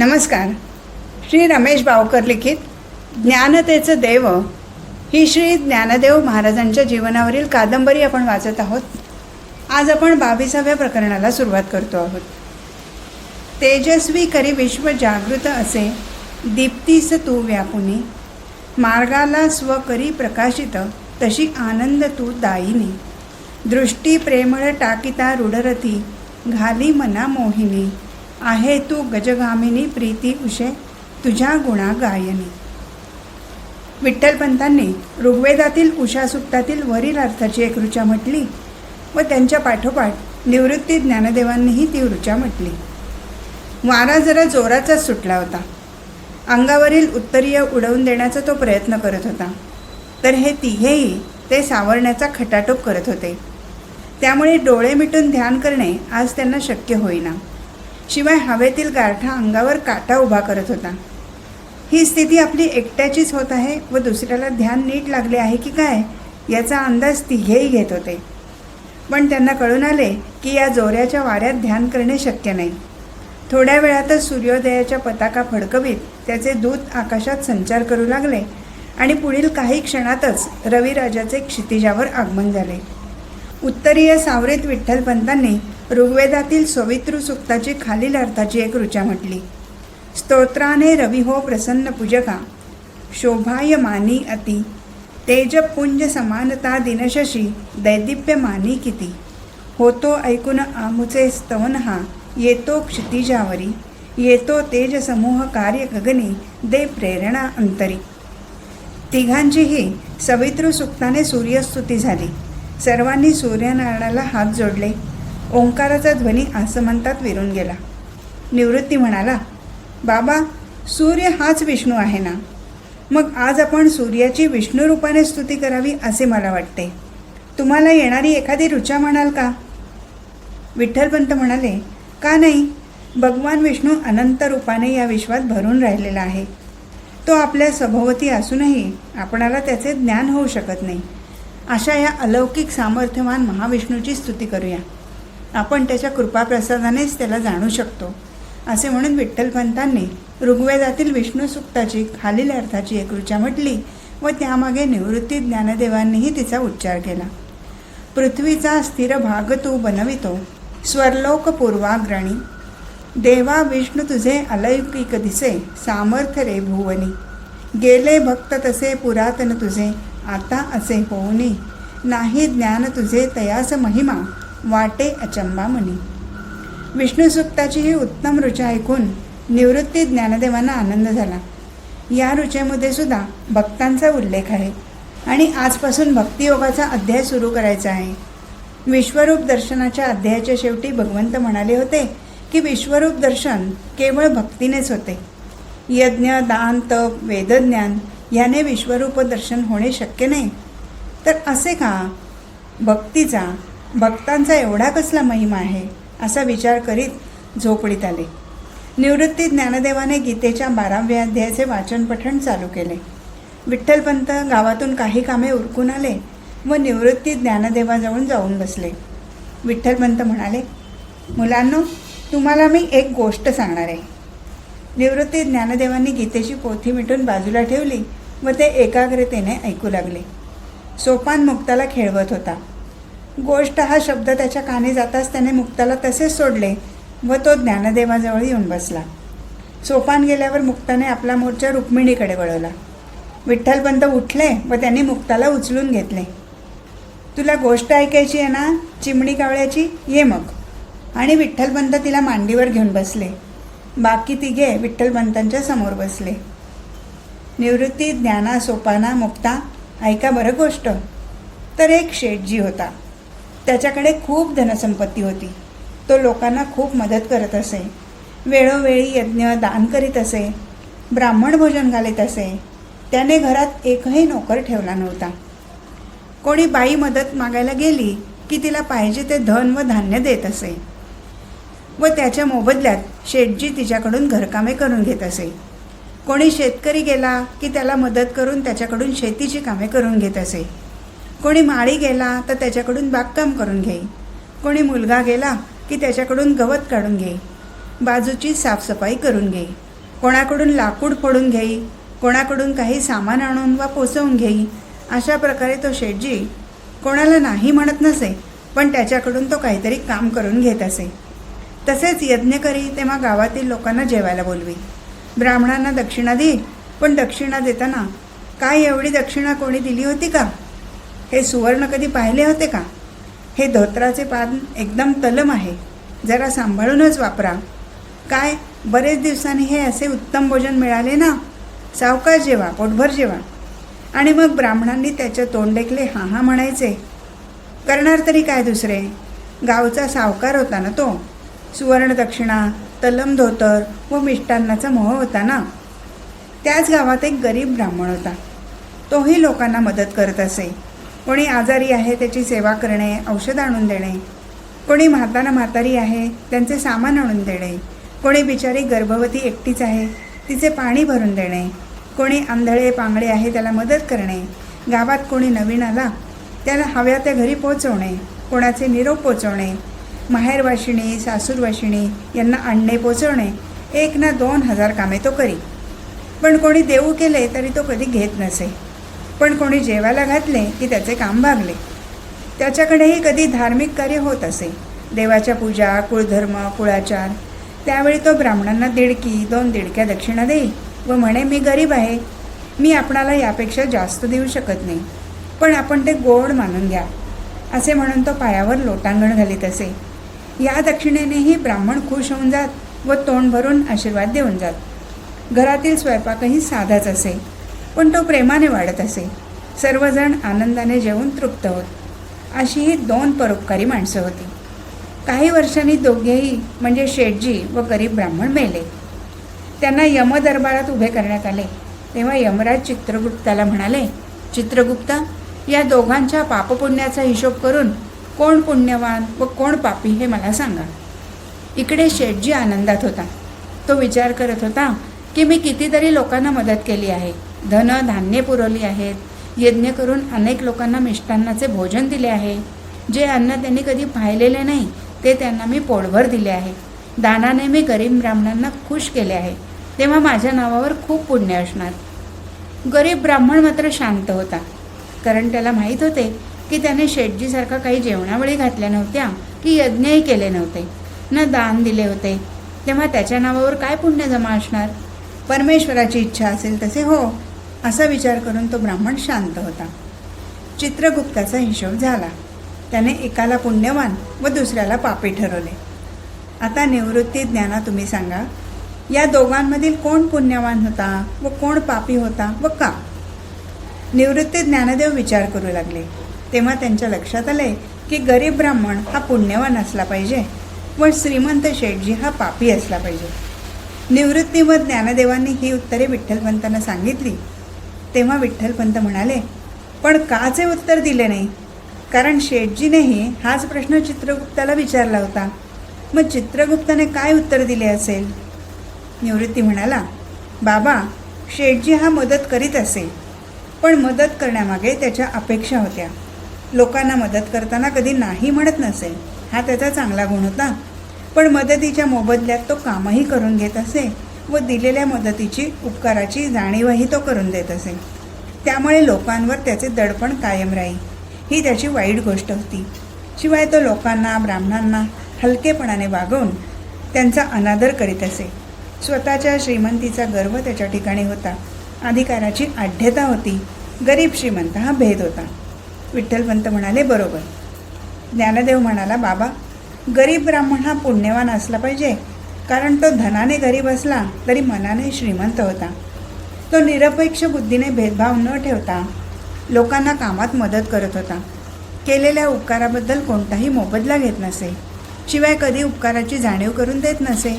नमस्कार. श्री रमेश बावकर लिखित ज्ञानतेचं देव ही श्री ज्ञानदेव महाराजांच्या जीवनावरील कादंबरी आपण वाचत आहोत. आज आपण बावीसाव्या प्रकरणाला सुरुवात करतो आहोत. तेजस्वी करी विश्व जागृत असे दीप्तीस तू व्यापुनी. मार्गाला स्व करी प्रकाशित तशी आनंद तू दायिनी. दृष्टी प्रेमळ टाकिता रुडरती घाली मना मोहिनी. आहे तू गजगामिनी प्रीती उषे तुझ्या गुणा गायनी विठ्ठलपंतांनी ऋग्वेदातील उषासुक्तातील वरील अर्थाची एक ऋचा म्हटली व त्यांच्या पाठोपाठ निवृत्ती ज्ञानदेवांनीही ती ऋचा म्हटली. वारा जरा जोराचाच सुटला होता. अंगावरील उत्तरीय उडवून देण्याचा तो प्रयत्न करत होता. तर हे तिघेही ते सावरण्याचा खटाटोप करत होते. त्यामुळे डोळे मिटून ध्यान करणे आज त्यांना शक्य होईना. शिवाय हवेतील गारठा अंगावर काटा उभा करत होता. ही स्थिती आपली एकट्याचीच होत आहे व दुसऱ्याला ध्यान नीट लागले आहे की काय याचा अंदाज तिघेही घेत होते. पण त्यांना कळून आले की या जोऱ्याच्या वाऱ्यात ध्यान करणे शक्य नाही. थोड्या वेळातच सूर्योदयाच्या पताका फडकवीत त्याचे दूत आकाशात संचार करू लागले आणि पुढील काही क्षणातच रविराजाचे क्षितिजावर आगमन झाले. उत्तरीय सावरीत विठ्ठलपंतांनी ऋग्वेदातील सवितृ सुक्ताची खालील अर्थाची एक ऋचा म्हटली. स्तोत्राने रवी हो प्रसन्न पूजका शोभाय मानी अति तेजपुंज समानता दिनशशी दैदिप्य मानी किती. होतो ऐकून आमुचे स्तवन हा येतो क्षितिजावरी येतो तेज समूह कार्य गगनी दे प्रेरणा अंतरी. तिघांचीही सवितृ सुक्ताने सूर्यस्तुती झाली. सर्वांनी सूर्यनारायणाला हात जोडले. ओंकाराचा ध्वनी आसमंतात विरून गेला. निवृत्ती म्हणाला बाबा सूर्य हाच विष्णू आहे ना? मग आज आपण सूर्याची विष्णू रूपाने स्तुती करावी असे मला वाटते. तुम्हाला येणारी एखादी ऋचा म्हणाल का? विठ्ठलपंत म्हणाले का नाही? भगवान विष्णू अनंत रूपाने या विश्वात भरून राहिलेला आहे. तो आपल्या सभोवती असूनही आपणाला त्याचे ज्ञान होऊ शकत नाही. अशा या अलौकिक सामर्थ्यवान महाविष्णूची स्तुती करूया. आपण त्याच्या कृपाप्रसादानेच त्याला जाणू शकतो असे म्हणून विठ्ठलपंतांनी ऋग्वेदातील विष्णू सुक्ताची खालील अर्थाची एक ऋचा म्हटली व त्यामागे निवृत्ती ज्ञानदेवांनीही तिचा उच्चार केला. पृथ्वीचा स्थिर भाग तू बनवितो स्वर्लोक पूर्वाग्रणी. देवा विष्णू तुझे अलौकिक दिसे सामर्थ्य रे भुवनी. गेले भक्त तसे पुरातन तुझे आता असे होऊनी नाही ज्ञान तुझे तयास महिमा वाटे अचंबा मनी. विष्णुसुक्ताची ही उत्तम ऋचा ऐकून निवृत्ती ज्ञानदेवांना आनंद झाला. या ऋचेमध्ये सुद्धा भक्तांचा उल्लेख आहे आणि आजपासून भक्तियोगाचा अध्याय सुरू करायचा आहे. विश्वरूप दर्शनाच्या अध्यायाच्या शेवटी भगवंत म्हणाले होते की विश्वरूप दर्शन केवळ भक्तीनेच होते. यज्ञ दान तप वेदज्ञान याने विश्वरूप दर्शन होणे शक्य नाही. तर असे का? भक्तीचा भक्तांचा एवढा कसला महिमा आहे? असा विचार करीत झोपडीत आले. निवृत्ती ज्ञानदेवाने गीतेच्या बाराव्या अध्यायाचे वाचन पठण चालू केले. विठ्ठलपंत गावातून काही कामे उरकून आले व निवृत्ती ज्ञानदेवाजवळ जाऊन बसले. विठ्ठलपंत म्हणाले मुलांनो तुम्हाला मी एक गोष्ट सांगणार आहे. निवृत्ती ज्ञानदेवांनी गीतेची पोथी मिटून बाजूला ठेवली व ते एकाग्रतेने ऐकू लागले. सोपान मुक्ताला खेळवत होता. गोष्ट हा शब्द त्याच्या कानी जाताच त्याने मुक्ताला तसेच सोडले व तो ज्ञानदेवाजवळ येऊन बसला. सोपान गेल्यावर मुक्ताने आपला मोर्चा रुक्मिणीकडे वळवला. विठ्ठलपंत उठले व त्यांनी मुक्ताला उचलून घेतले. तुला गोष्ट ऐकायची आहे ना चिमणी कावळ्याची? ये मग. आणि विठ्ठलपंत तिला मांडीवर घेऊन बसले. बाकी तिघे विठ्ठलपंतांच्या समोर बसले. निवृत्ती ज्ञाना सोपाना मुक्ता ऐका बरं गोष्ट. तर एक शेठजी होता. त्याच्याकडे खूप धनसंपत्ती होती. तो लोकांना खूप मदत करत असे. वेळोवेळी यज्ञ दान करीत असे. ब्राह्मण भोजन घालीत असे. त्याने घरात एकही नोकर ठेवला नव्हता. कोणी बाई मदत मागायला गेली की तिला पाहिजे ते धन व धान्य देत असे. व त्याच्या मोबदल्यात शेठजी तिच्याकडून घरकामे करून घेत असे. कोणी शेतकरी गेला की त्याला मदत करून त्याच्याकडून शेतीची कामे करून घेत असे. कोणी माळी गेला तर त्याच्याकडून बागकाम करून घेई कोणी मुलगा गेला की त्याच्याकडून गवत काढून घे. बाजूची साफसफाई करून घे. कोणाकडून लाकूड फोडून घेई कोणाकडून काही सामान आणून वा पोचवून घेई अशा प्रकारे तो शेटजी कोणाला नाही म्हणत नसे पण त्याच्याकडून तो काहीतरी काम करून घेत असे. तसेच यज्ञ करी तेव्हा गावातील लोकांना जेवायला बोलवी. ब्राह्मणांना दक्षिणा देई पण दक्षिणा देताना काय एवढी दक्षिणा कोणी दिली होती का? हे सुवर्ण कधी पाहिले होते का? हे धोत्राचे पान एकदम तलम आहे. जरा सांभाळूनच वापरा. काय बरेच दिवसांनी हे असे उत्तम भोजन मिळाले ना? सावकाश जेवा पोटभर जेवा. आणि मग ब्राह्मणांनी त्याच्या तोंड देखले हां हां म्हणायचे. करणार तरी काय दुसरे? गावचा सावकार होता ना तो. सुवर्ण दक्षिणा तलम धोतर व मिष्टान्नाचा मोह होता ना? त्याच गावात एक गरीब ब्राह्मण होता. तोही लोकांना मदत करत असे. कोणी आजारी आहे त्याची सेवा करणे औषध आणून देणे. कोणी म्हाताना म्हातारी आहे त्यांचे सामान आणून देणे. कोणी बिचारी गर्भवती एकटीच आहे तिचे पाणी भरून देणे. कोणी आंधळे पांगळे आहे त्याला मदत करणे. गावात कोणी नवीन आला त्याला हव्या त्या घरी पोचवणे कोणाचे निरोप पोचवणे माहेरवाशिणी सासूरवाशिणी यांना आणणे पोचवणे एक ना दोन हजार कामे तो करी. पण कोणी देऊ केले तरी तो कधी घेत नसे. पण कोणी जेवायला घातले की त्याचे काम भागले. त्याच्याकडेही कधी धार्मिक कार्य होत असे. देवाच्या पूजा कुळधर्म कुळाचार. त्यावेळी तो ब्राह्मणांना दिडकी दोन दिडक्या दक्षिणा देई व म्हणे मी गरीब आहे. मी आपणाला यापेक्षा जास्त देऊ शकत नाही. पण आपण ते गोड मानून घ्या. असे म्हणून तो पायावर लोटांगण घालीत असे. या दक्षिणेनेही ब्राह्मण खुश होऊन जात व तोंड भरून आशीर्वाद देऊन जात. घरातील स्वयंपाकही साधाच असे पण तो प्रेमाने वाढत असे. सर्वजण आनंदाने जेवून तृप्त होत. अशी ही दोन परोपकारी माणसं होती. काही वर्षांनी दोघेही म्हणजे शेठजी व गरीब ब्राह्मण मेले. त्यांना यमदरबारात उभे करण्यात आले. तेव्हा यमराज चित्रगुप्ताला म्हणाले चित्रगुप्ता या दोघांच्या पापपुण्याचा हिशोब करून कोण पुण्यवान व कोण पापी हे मला सांगा. इकडे शेठजी आनंदात होता. तो विचार करत होता की मी कितीतरी लोकांना मदत केली आहे. धन धान्य पुरवली आहेत. यज्ञ करून अनेक लोकांना मिष्टान्नाचे भोजन दिले आहे. जे अन्न त्यांनी कधी पाहिलेले नाही ते त्यांना मी पोटभर दिले आहे. दानाने मी गरीब ब्राह्मणांना खुश केले आहे. तेव्हा माझ्या नावावर खूप पुण्य असणार. गरीब ब्राह्मण मात्र शांत होता. कारण त्याला माहीत होते की त्याने शेटजीसारखा काही जेवणावळी घातल्या नव्हत्या की यज्ञही केले नव्हते न दान दिले होते. तेव्हा त्याच्या नावावर काय पुण्य जमा असणार? परमेश्वराची इच्छा असेल तसे हो असा विचार करून तो ब्राह्मण शांत होता. चित्रगुप्ताचा हिशोब झाला. त्याने एकाला पुण्यवान व दुसऱ्याला पापी ठरवले. आता निवृत्ती ज्ञाना तुम्ही सांगा या दोघांमधील कोण पुण्यवान होता व कोण पापी होता व का? निवृत्ती ज्ञानदेव विचार करू लागले. तेव्हा त्यांच्या लक्षात आले की गरीब ब्राह्मण हा पुण्यवान असला पाहिजे व श्रीमंत शेठजी हा पापी असला पाहिजे. निवृत्ती व ज्ञानदेवांनी ही उत्तरे विठ्ठलपंतांना सांगितली. तेव्हा विठ्ठलपंत म्हणाले पण काचे उत्तर दिले नाही? कारण शेठजीनेही हाच प्रश्न चित्रगुप्ताला विचारला होता. मग चित्रगुप्ताने काय उत्तर दिले असेल? निवृत्ती म्हणाला बाबा शेठजी हा मदत करीत असे. पण मदत करण्यामागे त्याच्या अपेक्षा होत्या. लोकांना मदत करताना कधी नाही म्हणत नसेल. हा त्याचा चांगला गुण होता. पण मदतीच्या मोबदल्यात तो कामही करून घेत असे व दिलेल्या मदतीची उपकाराची जाणीवही तो करून देत असे. त्यामुळे लोकांवर त्याचे दडपण कायम राही ही त्याची वाईट गोष्ट होती. शिवाय तो लोकांना ब्राह्मणांना हलकेपणाने वागवून त्यांचा अनादर करीत असे. स्वतःच्या श्रीमंतीचा गर्व त्याच्या ठिकाणी होता. अधिकाराची आढ्यता होती. गरीब श्रीमंत हा भेद होता. विठ्ठलपंत म्हणाले बरोबर. ज्ञानदेव म्हणाला बाबा गरीब ब्राह्मण हा पुण्यवान असला पाहिजे. कारण तो धनाने गरीब असला तरी मनाने श्रीमंत होता. तो निरपेक्ष बुद्धीने भेदभाव न ठेवता लोकांना कामात मदत करत होता. केलेल्या उपकाराबद्दल कोणताही मोबदला घेत नसे. शिवाय कधी उपकाराची जाणीव करून देत नसे.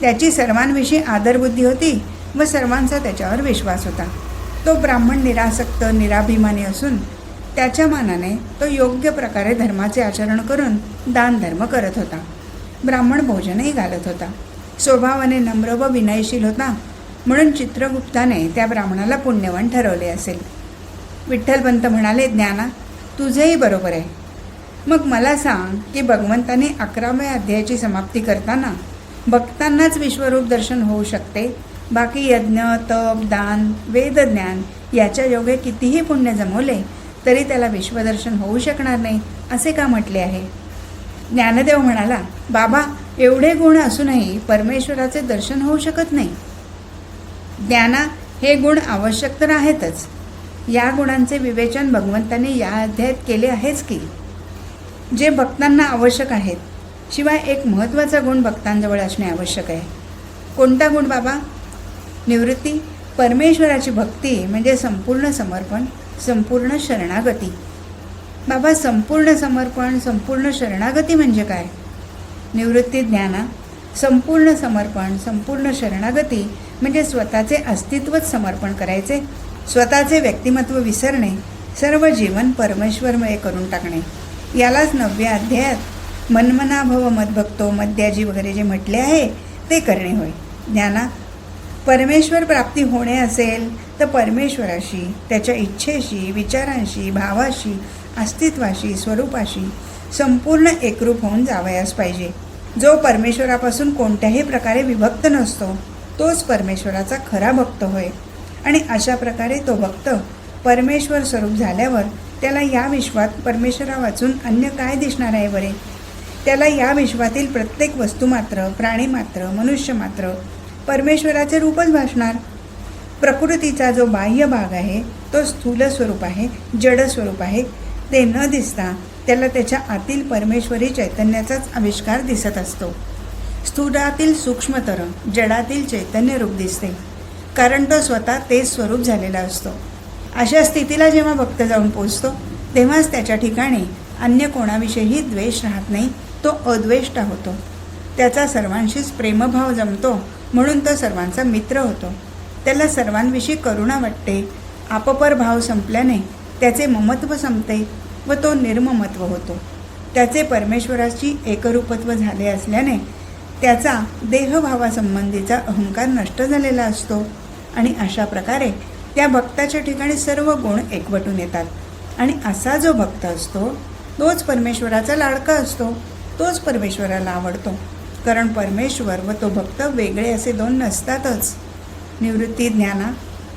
त्याची सर्वांविषयी आदरबुद्धी होती व सर्वांचा त्याच्यावर विश्वास होता. तो ब्राह्मण निरासक्त निराभिमानी असून त्याच्या मानाने तो योग्य प्रकारे धर्माचे आचरण करून दानधर्म करत होता. ब्राह्मण भोजनही घालत होता. स्वभावाने नम्र व विनयशील होता म्हणून चित्रगुप्ताने त्या ब्राह्मणाला पुण्यवान ठरवले असेल. विठ्ठलपंत म्हणाले ज्ञाना तुझेही बरोबर आहे. मग मला सांग की भगवंताने अकराव्या अध्यायाची समाप्ती करताना भक्तांनाच विश्वरूप दर्शन होऊ शकते? बाकी यज्ञ तप दान वेदज्ञान याच्या योगे कितीही पुण्य जमवले तरी त्याला विश्वदर्शन होऊ शकणार नाही असे का म्हटले आहे? ज्ञानदेव म्हणाला बाबा एवढे गुण असूनही परमेश्वराचे दर्शन होऊ शकत नाही. ज्ञाना हे गुण आवश्यक तर आहेतच. या गुणांचे विवेचन भगवंतांनी या अध्यायात केले आहेच की. जे भक्तांना आवश्यक आहेत शिवाय एक महत्त्वाचा गुण भक्तांजवळ असणे आवश्यक आहे. कोणता गुण बाबा? निवृत्ती. परमेश्वराची भक्ती म्हणजे संपूर्ण समर्पण. संपूर्ण शरणागती. बाबा संपूर्ण समर्पण संपूर्ण शरणागती म्हणजे काय? निवृत्ती ज्ञाना संपूर्ण समर्पण संपूर्ण शरणागती म्हणजे स्वतःचे अस्तित्वच समर्पण करायचे स्वतःचे व्यक्तिमत्व विसरणे सर्व जीवन परमेश्वरमय करून टाकणे. यालाच नवव्या अध्यायात मनमनाभव मदभक्तो मद्याजी वगैरे जे म्हटले आहे ते करणे होय. ज्ञाना परमेश्वर प्राप्ती होणे असेल तर परमेश्वराशी त्याच्या इच्छेशी विचारांशी भावाशी अस्तित्वाशी स्वरूपाशी संपूर्ण एकरूप होऊन जावयास पाहिजे. जो परमेश्वरापासून कोणत्याही प्रकारे विभक्त नसतो तोच परमेश्वराचा खरा भक्त होय. आणि अशा प्रकारे तो भक्त परमेश्वर स्वरूप झाल्यावर त्याला या विश्वात परमेश्वरा वाचून अन्य काय दिसणार आहे बरे? त्याला या विश्वातील प्रत्येक वस्तू मात्र प्राणी मात्र मनुष्य मात्र परमेश्वराचे रूपच भासणार. प्रकृतीचा जो बाह्य भाग आहे तो स्थूल स्वरूप आहे जड स्वरूप आहे. ते न दिसता त्याला त्याच्या आतील परमेश्वरी चैतन्याचाच आविष्कार दिसत असतो. स्थूलातील सूक्ष्मतर जडातील चैतन्य रूप दिसते. कारण तो स्वतः तेच स्वरूप झालेला असतो. अशा स्थितीला जेव्हा भक्त जाऊन पोचतो तेव्हाच त्याच्या ठिकाणी अन्य कोणाविषयीही द्वेष राहत नाही तो अद्वेष्टा होतो. त्याचा सर्वांशीच प्रेमभाव जमतो म्हणून तो सर्वांचा मित्र होतो. त्याला सर्वांविषयी करुणा वाटते. आपपर भाव संपल्याने त्याचे ममत्व संपते व तो निर्ममत्व होतो. त्याचे परमेश्वराची एकरूपत्व झाले असल्याने त्याचा देहभावासंबंधीचा अहंकार नष्ट झालेला असतो आणि अशा प्रकारे त्या भक्ताच्या ठिकाणी सर्व गुण एकवटून येतात. आणि असा जो भक्त असतो तोच परमेश्वराचा लाडका असतो तोच परमेश्वराला आवडतो. कारण परमेश्वर व तो भक्त वेगळे असे दोन नसतातच. निवृत्ती ज्ञाना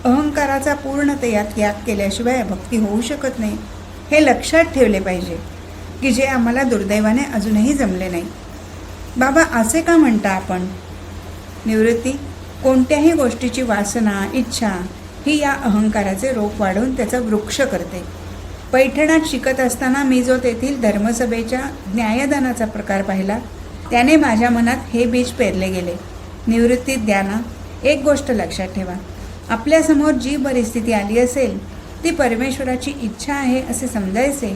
अहंकाराचा पूर्णतया त्याग केल्याशिवाय भक्ती होऊ शकत नाही. हे लक्षात ठेवले पाहिजे की जे आम्हाला दुर्दैवाने अजूनही जमले नाही. बाबा असे का म्हणता आपण? निवृत्ती कोणत्याही गोष्टीची वासना इच्छा ही या अहंकाराचे रोप वाढवून त्याचा वृक्ष करते. पैठणात शिकत असताना मी जो तेथील धर्मसभेच्या न्यायदानाचा प्रकार पाहिला त्याने माझ्या मनात हे बीज पेरले गेले. निवृत्ती ज्ञाना एक गोष्ट लक्षात ठेवा. आपल्यासमोर जी परिस्थिती आली असेल ती परमेश्वराची इच्छा आहे असे समजायचे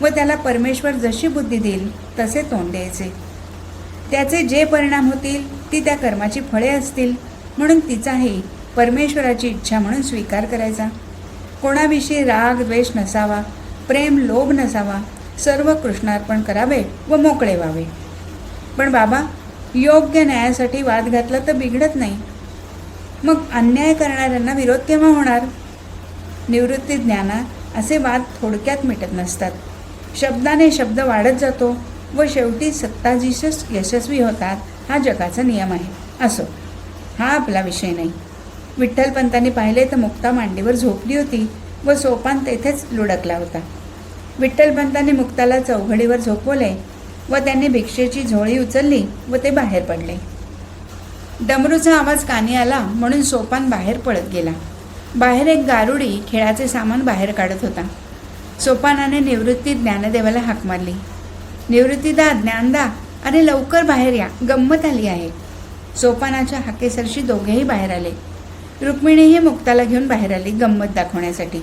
व त्याला परमेश्वर जशी बुद्धी देईल तसे तोंड द्यायचे. त्याचे जे परिणाम होतील ती त्या कर्माची फळे असतील म्हणून तिचाही परमेश्वराची इच्छा म्हणून स्वीकार करायचा. कोणाविषयी राग द्वेष नसावा प्रेम लोभ नसावा सर्व कृष्णार्पण करावे व मोकळे व्हावे. पण बाबा योग्य न्यायासाठी वाद घातला तर बिघडत नाही. मग अन्याय करणाऱ्यांना विरोध केव्हा होणार? निवृत्ती ज्ञाना असे वाद थोडक्यात मिटत नसतात. शब्दाने शब्द वाढत जातो व शेवटी सत्ताधीशच यशस्वी होतात हा जगाचा नियम आहे. असो हा आपला विषय नाही. विठ्ठलपंतांनी पाहिले तर मुक्ता मांडीवर झोपली होती व सोपान तेथेच लुडकला होता. विठ्ठलपंतांनी मुक्ताला चौघडीवर झोपवले व त्यांनी भिक्षेची झोळी उचलली व ते बाहेर पडले. डमरूचा आवाज कानी आला म्हणून सोपान बाहेर पळत गेला. बाहेर एक गारुडी खेळाचे सामान बाहेर काढत होता. सोपानाने निवृत्ती ज्ञानदेवाला हाक मारली. निवृत्तीदा ज्ञानदा अरे लवकर बाहेर या गंमत आली आहे. सोपानाच्या हाकेसरशी दोघेही बाहेर आले. रुक्मिणीही मुक्ताला घेऊन बाहेर आली गंमत दाखवण्यासाठी.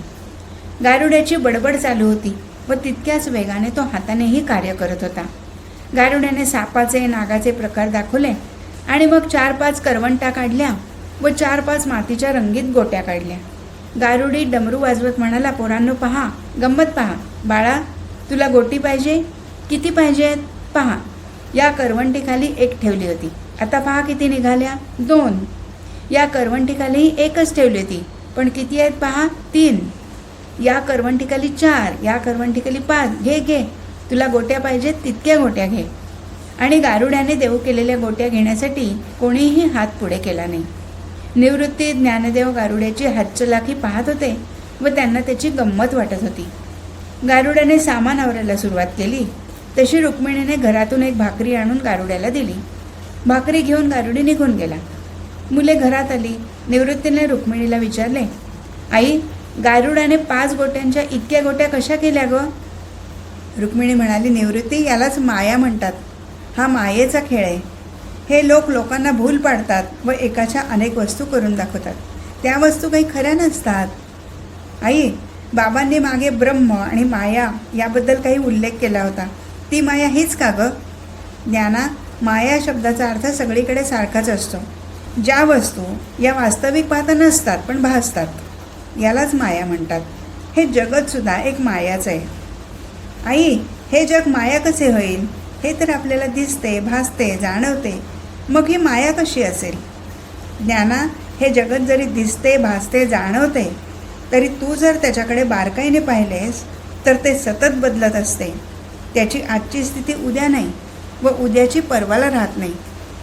गारुड्याची बडबड चालू होती व तितक्याच वेगाने तो हातानेही कार्य करत होता. गारुड्याने सापाचे नागाचे प्रकार दाखवले आणि मग चार पाच करवंटा काढल्या व चार पाच मातीच्या रंगीत गोट्या काढल्या. गारुडी डमरू वाजवत म्हणाला पोरांनो पहा गंमत पहा. बाळा तुला गोटी पाहिजे? किती पाहिजेत पहा. या करवंटीखाली एक ठेवली होती. आता पहा किती निघाल्या. दोन. या करवंटीखाली एकच ठेवली होती. पण किती आहेत पहा? तीन. या करवंटीखाली चार. या करवंटीखाली पाच. घे घे. तुला गोट्या पाहिजेत तितक्या गोट्या घे. आणि गारुड्याने देऊ केलेल्या गोट्या घेण्यासाठी कोणीही हात पुढे केला नाही. निवृत्ती ज्ञानदेव गारुड्याची हातचलाखी पाहत होते व त्यांना त्याची गंमत वाटत होती. गारुड्याने सामान आवरायला सुरुवात केली. तशी रुक्मिणीने घरातून एक भाकरी आणून गारुड्याला दिली. भाकरी घेऊन गारुडी निघून गेला. मुले घरात आली. निवृत्तीने रुक्मिणीला विचारले आई गारुडाने पाच गोट्यांच्या इतक्या गोट्या कशा केल्या गं? रुक्मिणी म्हणाली निवृत्ती यालाच माया म्हणतात. हा मायेचा खेळ आहे. हे लोक लोकांना भूल पाडतात व एकाच्या अनेक वस्तू करून दाखवतात. त्या वस्तू काही खऱ्या नसतात. आई बाबांनी मागे ब्रह्म आणि माया याबद्दल काही उल्लेख केला होता. ती माया हीच का ग? ज्ञाना माया शब्दाचा अर्थ सगळीकडे सारखाच असतो. ज्या वस्तू या वास्तविक पाहता नसतात पण भासतात. यालाच माया म्हणतात. हे जगतसुद्धा एक मायाच आहे. आई हे जग माया कसे होईल? हे तर आपल्याला दिसते भासते जाणवते. मग ही माया कशी असेल? ज्ञाना हे जगत जरी दिसते भासते जाणवते तरी तू जर त्याच्याकडे बारकाईने पाहिलेस तर ते सतत बदलत असते. त्याची आजची स्थिती उद्या नाही व उद्याची परवाला राहत नाही.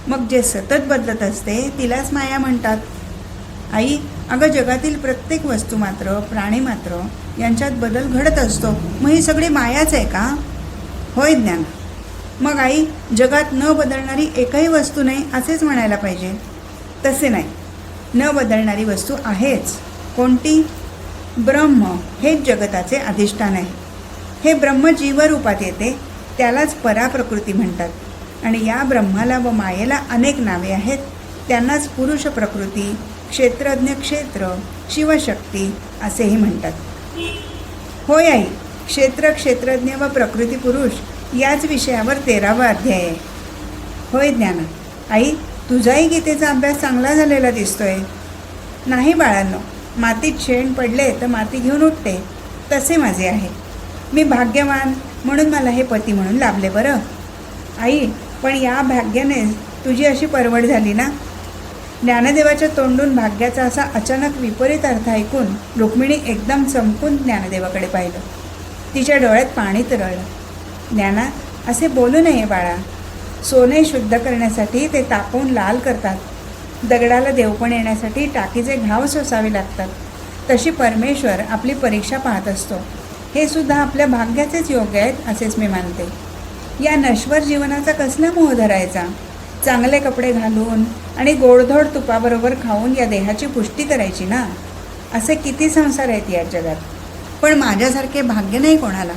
मग जे सतत बदलत असते तिलाच माया म्हणतात. आई अगं जगातील प्रत्येक वस्तू मात्र प्राणी मात्र यांच्यात बदल घडत असतो. मग ही सगळी मायाच आहे का? होय ज्ञान. मग आई जगात न बदलणारी एकही वस्तू नाही असेच म्हणायला पाहिजे. तसे नाही. न बदलणारी वस्तू आहेच. कोणती? ब्रह्म हेच जगताचे अधिष्ठान आहे. हे ब्रह्म जीवरूपात येते त्यालाच पराप्रकृती म्हणतात. आणि या ब्रह्माला व मायेला अनेक नावे आहेत. त्यांनाच पुरुष प्रकृती क्षेत्रज्ञ क्षेत्र शिवशक्ती असेही म्हणतात. होय आई क्षेत्र क्षेत्रज्ञ व प्रकृती पुरुष याच विषयावर तेरावा अध्याय आहे. होय ज्ञाना आई तुझाही गीतेचा अभ्यास चांगला झालेला दिसतोय. नाही बाळांनो मातीत शेण पडले तर माती घेऊन उठते तसे माझे आहे. मी भाग्यवान म्हणून मला हे पती म्हणून लाभले बरं. आई पण या भाग्याने तुझी अशी परवड झाली ना? ज्ञानदेवाच्या तोंडून भाग्याचा असा अचानक विपरीत अर्थ ऐकून रुक्मिणी एकदम संपून ज्ञानदेवाकडे पाहिलं. तिच्या डोळ्यात पाणी तरळलं. ज्ञाना असे बोलू नये बाळा. सोने शुद्ध करण्यासाठी ते तापवून लाल करतात. दगडाला देवपण येण्यासाठी टाकीचे घाव सोसावे लागतात. तशी परमेश्वर आपली परीक्षा पाहत असतो. हे सुद्धा आपल्या भाग्याचेच योग्य आहेत असेच मी मानते. या नश्वर जीवनाचा कसला मोह धरायचा? चांगले कपडे घालून आणि गोडधोड तुपाबरोबर खाऊन या देहाची पुष्टी करायची ना? असे किती संसार आहेत या जगात. पण माझ्यासारखे भाग्य नाही कोणाला.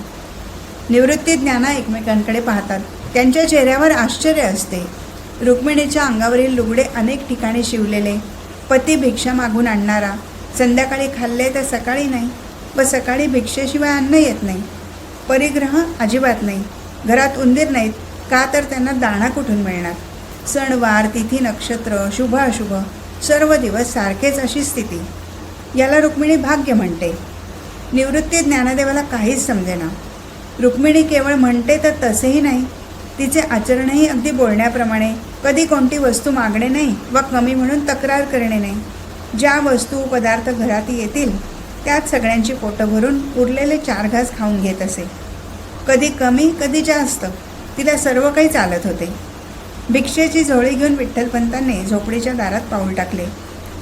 निवृत्ती ज्ञाना एकमेकांकडे पाहतात. त्यांच्या चेहऱ्यावर आश्चर्य असते. रुक्मिणीच्या अंगावरील लुगडे अनेक ठिकाणी शिवलेले. पती भिक्षा मागून आणणारा. संध्याकाळी खाल्ले तर सकाळी नाही व सकाळी भिक्षेशिवाय अन्न येत नाही. परिग्रह अजिबात नाही. घरात उंदीर नाहीत का तर त्यांना दाणा कुठून मिळणार? सणवार तिथी नक्षत्र शुभ अशुभ सर्व दिवस सारखेच अशी स्थिती. याला रुक्मिणी भाग्य म्हणते. निवृत्ती ज्ञानदेवाला काहीच समजेना. रुक्मिणी केवळ म्हणते तर तसेही नाही. तिचे आचरणही अगदी बोलण्याप्रमाणे कधी कोणती वस्तू मागणे नाही व कमी म्हणून तक्रार करणे नाही. ज्या वस्तू पदार्थ घरात येतील त्यात सगळ्यांची पोटं भरून उरलेले चार घास खाऊन घेत असे. कधी कमी कधी जास्त तिला सर्व काही चालत होते. भिक्षेची झोळी घेऊन विठ्ठलपंतांनी झोपडीच्या दारात पाऊल टाकले.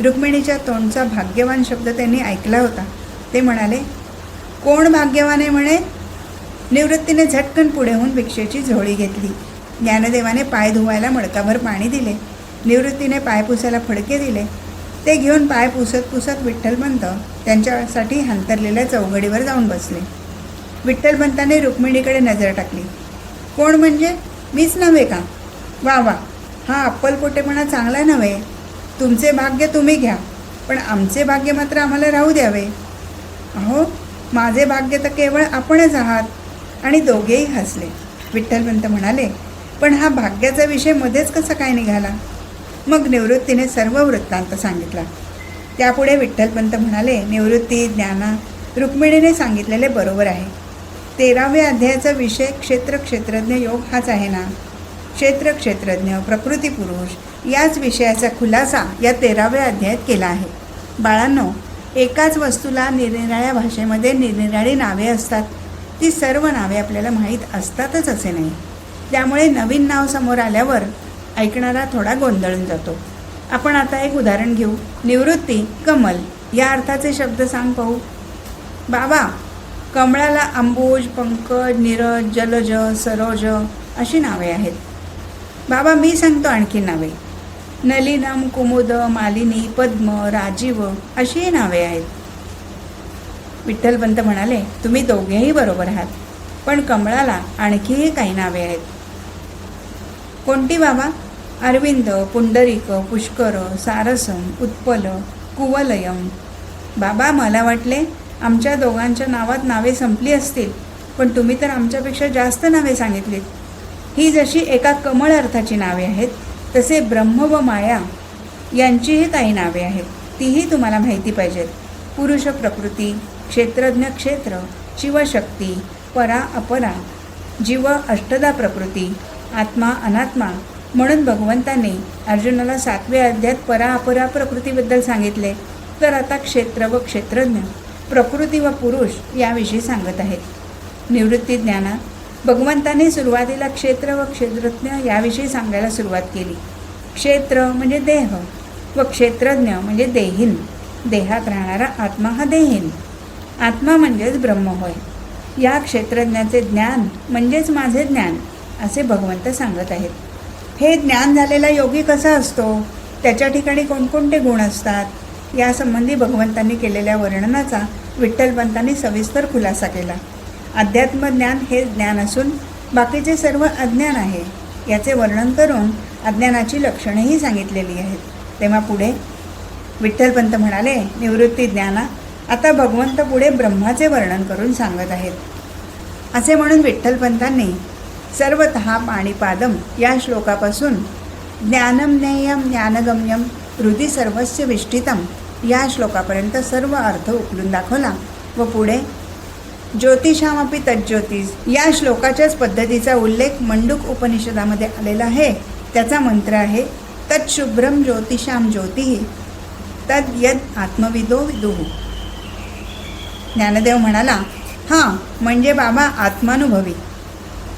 रुक्मिणीच्या तोंडचा भाग्यवान शब्द त्यांनी ऐकला होता. ते म्हणाले कोण भाग्यवान आहे म्हणे? निवृत्तीने झटकन पुढे होऊन भिक्षेची झोळी घेतली. ज्ञानदेवाने पाय धुवायला मडकाभर पाणी दिले. निवृत्तीने पाय पुसायला फडके दिले. ते घेऊन पाय पुसत पुसत विठ्ठलपंत त्यांच्यासाठी हंतरलेल्या चौघडीवर जाऊन बसले. विठ्ठलपंताने रुक्मिणीकडे नजर टाकली. कोण म्हणजे? मीच नव्हे का? वा वा हा अप्पलपोटेपणा चांगला नव्हे. तुमचे भाग्य तुम्ही घ्या पण आमचे भाग्य मात्र आम्हाला राहू द्यावे. अहो माझे भाग्य तर केवळ आपणच आहात. आणि दोघेही हसले. विठ्ठलवंत म्हणाले पण हा भाग्याचा विषय मध्येच कसा काय निघाला? मग निवृत्तीने सर्व वृत्तांत सांगितला. त्यापुढे विठ्ठलपंत म्हणाले निवृत्ती ज्ञाना रुक्मिणीने सांगितलेले बरोबर आहे. तेराव्या अध्यायाचा विषय क्षेत्र क्षेत्रज्ञ योग हाच आहे ना? क्षेत्र क्षेत्रज्ञ प्रकृती पुरुष याच विषयाचा खुलासा या तेराव्या अध्यायात केला आहे. बाळांनो एकाच वस्तूला निरनिराळ्या भाषेमध्ये निरनिराळी नावे असतात. ती सर्व नावे आपल्याला माहीत असतातच असे नाही. त्यामुळे नवीन नाव समोर आल्यावर ऐकणारा थोडा गोंधळून जातो. आपण आता एक उदाहरण घेऊ. निवृत्ती कमल या अर्थाचे शब्द सांग पाहू. बाबा कमळाला अंबुज पंकज नीरज जलज सरोज अशी नावे आहेत. बाबा मी सांगतो आणखी नावे. नलिनम कुमुद मालिनी पद्म राजीव अशीही नावे आहेत. विठ्ठलपंत म्हणाले तुम्ही दोघेही बरोबर आहात पण कमळाला आणखीही काही नावे आहेत. कोणती बाबा? अरविंद पुंडरिक पुष्कर सारसम उत्पल कुवलयम बाबा मला वाटले आमच्या दोघांच्या नावात नावे संपली असतील पण तुम्ही तर आमच्यापेक्षा जास्त नावे सांगितलीत. ही जशी एका कमळ अर्थाची नावे आहेत तसे ब्रह्म व माया यांचीही काही नावे आहेत. तीही तुम्हाला माहिती पाहिजेत. पुरुष प्रकृती क्षेत्रज्ञ क्षेत्र शिवशक्ती परा अपरा जीव अष्टदा प्रकृती आत्मा अनात्मा म्हणून भगवंताने अर्जुनाला सातव्या अध्यात परा अपरा प्रकृतीबद्दल सांगितले. तर आता क्षेत्र व क्षेत्रज्ञ प्रकृती व पुरुष याविषयी सांगत आहेत. निवृत्ती ज्ञानात भगवंताने सुरुवातीला क्षेत्र व क्षेत्रज्ञ याविषयी सांगायला सुरुवात केली. क्षेत्र म्हणजे देह व क्षेत्रज्ञ म्हणजे देहीन. देहात राहणारा आत्मा हा देहीन. आत्मा म्हणजेच ब्रह्म होय. या क्षेत्रज्ञाचे ज्ञान म्हणजेच माझे ज्ञान असे भगवंत सांगत आहेत. हे ज्ञान झालेला योगी कसा असतो? त्याच्या ठिकाणी कोणकोणते गुण असतात? यासंबंधी भगवंतांनी केलेल्या वर्णनाचा विठ्ठलपंतांनी सविस्तर खुलासा केला. अध्यात्मज्ञान हे ज्ञान असून बाकीचे सर्व अज्ञान आहे याचे वर्णन करून अज्ञानाची लक्षणेही सांगितलेली आहेत. तेव्हा पुढे विठ्ठलपंत म्हणाले निवृत्ती ज्ञाना आता भगवंत पुढे ब्रह्माचे वर्णन करून सांगत आहेत. असे म्हणून विठ्ठलपंतांनी सर्वत पाणीपादम या श्लोकापासून ज्ञानमनेयम ज्ञानगम्यम हृदी सर्वस्य विष्टितम या श्लोकापर्यंत सर्व अर्थ उकलून दाखवला व पुढे ज्योतिषामपी तज्ज्योतिष या श्लोकाच्याच पद्धतीचा उल्लेख मंडूक उपनिषदामध्ये आलेला आहे. त्याचा मंत्र आहे तत्शुभ्रम ज्योतिषाम ज्योती तद यद आत्मविदो विदुः. ज्ञानदेव म्हणाला हां म्हणजे बाबा आत्मानुभवी.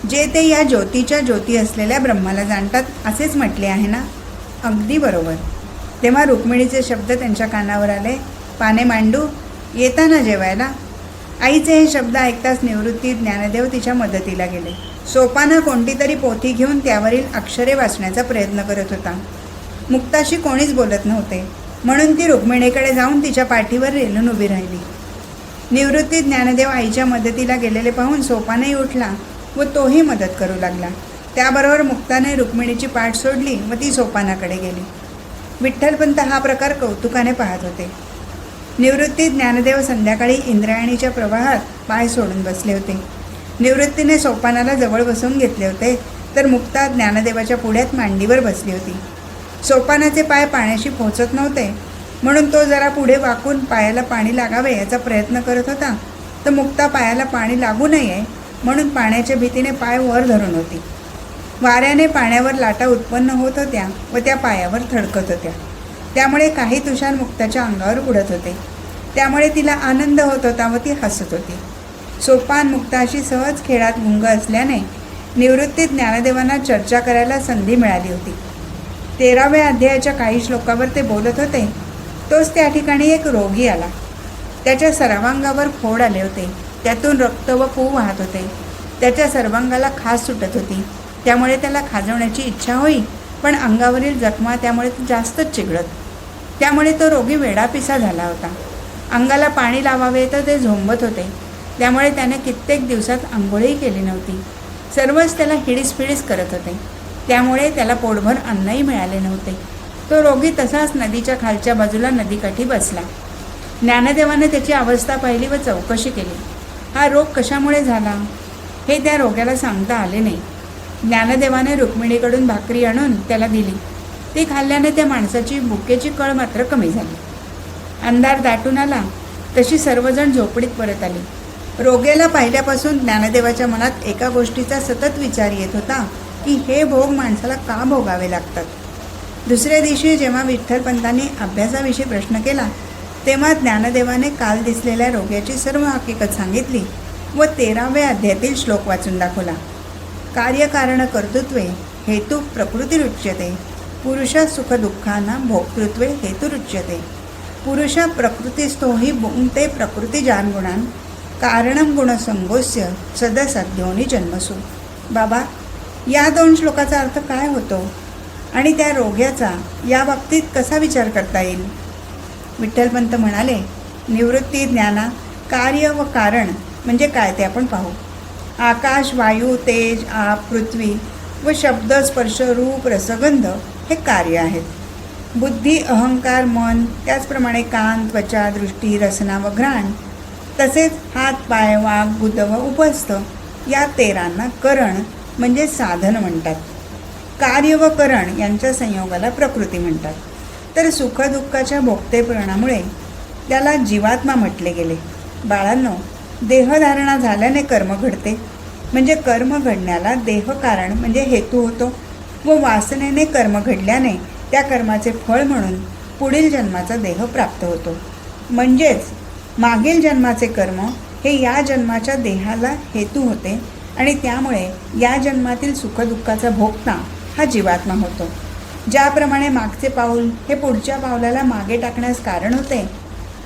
जे ते या ज्योतीच्या ज्योती असलेल्या ब्रह्माला जाणतात असेच म्हटले आहे ना? अगदी बरोबर. तेव्हा रुक्मिणीचे शब्द त्यांच्या कानावर आले. पाने मांडू येताना जेवायला. आईचे हे शब्द ऐकताच निवृत्ती ज्ञानदेव तिच्या मदतीला गेले. सोपानं कोणती तरी पोथी घेऊन त्यावरील अक्षरे वाचण्याचा प्रयत्न करत होता. मुक्ताशी कोणीच बोलत नव्हते. म्हणून ती रुक्मिणीकडे जाऊन तिच्या पाठीवर रेलून उभी राहिली. निवृत्ती ज्ञानदेव आईच्या मदतीला गेलेले पाहून सोपानही उठला व तोही मदत करू लागला. त्याबरोबर मुक्ताने रुक्मिणीची पाठ सोडली व ती सोपानाकडे गेली. विठ्ठलपंत हा प्रकार कौतुकाने पाहत होते. निवृत्ती ज्ञानदेव संध्याकाळी इंद्रायणीच्या प्रवाहात पाय सोडून बसले होते. निवृत्तीने सोपानाला जवळ बसवून घेतले होते तर मुक्ता ज्ञानदेवाच्या पुढ्यात मांडीवर बसली होती. सोपानाचे पाय पाण्याशी पोहोचत नव्हते म्हणून तो जरा पुढे वाकून पायाला पाणी लागावे याचा प्रयत्न करत होता. तर मुक्ता पायाला पाणी लागू नये म्हणून पाण्याच्या भीतीने पाय वर धरून होती. वाऱ्याने पाण्यावर लाटा उत्पन्न होत होत्या व त्या पायावर थडकत होत्या. त्यामुळे काही तुषार मुक्ताच्या अंगावर उडत होते. त्यामुळे तिला आनंद होत होता व ती हसत होती. सोपान मुक्ताशी सहज खेळात गुंग असल्याने निवृत्ती ज्ञानदेवांना चर्चा करायला संधी मिळाली होती. तेराव्या अध्यायाच्या काही श्लोकावर ते बोलत होते. तोच त्या ठिकाणी एक रोगी आला. त्याच्या सर्वांगावर फोड आले होते. त्यातून रक्त व पू वाहत होते. त्याच्या सर्वांगाला खास सुटत होती. त्यामुळे त्याला खाजवण्याची इच्छा होई पण अंगावरील जखमा त्यामुळे जास्तच चिघळत. त्यामुळे तो रोगी वेडापिसा झाला होता. अंगाला पाणी लावावे तर ते झोंबत होते. त्यामुळे त्याने कित्येक दिवसात आंघोळही केली नव्हती. सर्वच त्याला हिडीसफिडीस करत होते. त्यामुळे त्याला पोटभर अन्नही मिळाले नव्हते. तो रोगी तसाच नदीच्या खालच्या बाजूला नदीकाठी बसला. ज्ञानदेवाने त्याची अवस्था पाहिली व चौकशी केली. हा रोग कशामुळे झाला? हे त्या रोग्याला सांगता आले नाही. ज्ञानदेवाने रुक्मिणीकडून भाकरी आणून त्याला दिली. ती खाल्ल्याने त्या माणसाची भुकेची कळ मात्र कमी झाली. अंधार दाटून आला तशी सर्वजण झोपडीत परत आली. रोग्याला पाहिल्यापासून ज्ञानदेवाच्या मनात एका गोष्टीचा सतत विचार येत होता की हे भोग माणसाला का भोगावे लागतात? दुसऱ्या दिवशी जेव्हा विठ्ठलपंतांनी अभ्यासाविषयी प्रश्न केला तेव्हा ज्ञानदेवाने काल दिसलेल्या रोग्याची सर्व हकीकत सांगितली व तेराव्या अध्यायातील श्लोक वाचून दाखवला. कार्यकारण कर्तृत्वे हेतू प्रकृतीरुच्यते पुरुषा सुखदुःखांना भोक्तृत्वे हेतुरुच्यते रुच्यते. पुरुषा हि भुङ्क्ते प्रकृतिजान गुणां कारणं गुणसंगोस्य सदसद्योनी जन्मसू. बाबा या दोन श्लोकाचा अर्थ काय होतो? आणि त्या रोग्याचा या बाबतीत कसा विचार करता येईल? विठ्ठलपंत म्हणाले निवृत्ती ज्ञाना कार्य व कारण म्हणजे काय ते आपण पाहू. आकाश वायू तेज आप पृथ्वी व शब्द स्पर्श रूप रसगंध हे कार्य आहेत. बुद्धी अहंकार मन त्याचप्रमाणे कान त्वचा दृष्टी रसना व घ्राण. तसेच हात पाय वाघ बुद्ध व उपस्थ या तेरांना करण म्हणजे साधन म्हणतात. कार्य व करण यांच्या संयोगाला प्रकृती म्हणतात. तर सुखदुःखाच्या भोगतेपणामुळे त्याला जीवात्मा म्हटले गेले. बाळांनो देहधारणा झाल्याने कर्म घडते. म्हणजे कर्म घडण्याला देह कारण म्हणजे हेतू होतो व वासनेने कर्म घडल्याने त्या कर्माचे फळ म्हणून पुढील जन्माचा देह प्राप्त होतो. म्हणजेच मागील जन्माचे कर्म हे या जन्माच्या देहाला हेतू होते आणि त्यामुळे या जन्मातील सुखदुःखाचा भोगता हा जीवात्मा होतो. ज्याप्रमाणे मागचे पाऊल हे पुढच्या पावलाला मागे टाकण्यास कारण होते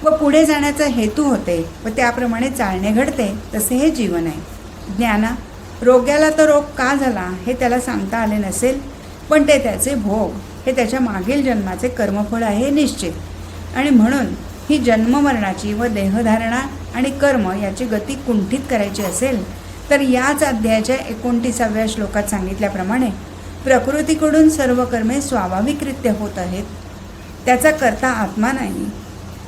व पुढे जाण्याचा हेतू होते व त्याप्रमाणे चालणे घडते तसे हे जीवन आहे. ज्ञाना रोग्याला तर रोग का झाला हे त्याला सांगता आले नसेल पण ते त्याचे भोग हे त्याच्या मागील जन्माचे कर्मफळ आहे हे निश्चित. आणि म्हणून ही जन्ममरणाची व देहधारणा आणि कर्म याची गती कुंठित करायची असेल तर याच अध्यायाच्या एकोणतीसाव्या श्लोकात सांगितल्याप्रमाणे प्रकृतीकडून सर्व कर्मे स्वाभाविकरित्या होत आहेत. त्याचा करता आत्मा नाही.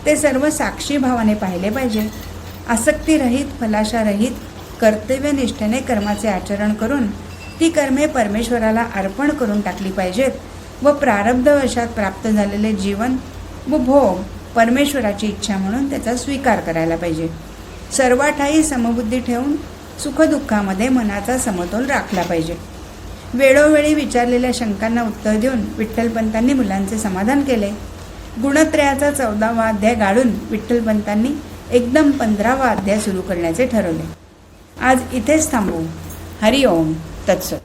ते सर्व साक्षी भावाने पाहिले पाहिजे. आसक्तीरहित फलाशारहित कर्तव्यनिष्ठेने कर्माचे आचरण करून ती कर्मे परमेश्वराला अर्पण करून टाकली पाहिजेत व प्रारब्धवशात प्राप्त झालेले जीवन व भोग परमेश्वराची इच्छा म्हणून त्याचा स्वीकार करायला पाहिजे. सर्वाठाई समबुद्धी ठेवून सुखदुःखामध्ये मनाचा समतोल राखला पाहिजे. वेळोवेळी विचारलेल्या शंकांना उत्तर देऊन विठ्ठलपंतांनी मुलांचे समाधान केले. गुणत्रयाचा चौदावा अध्याय गाळून विठ्ठलपंतांनी एकदम पंधरावा अध्याय सुरू करण्याचे ठरवले. आज इथेच थांबू. हरिओम. तत्सत.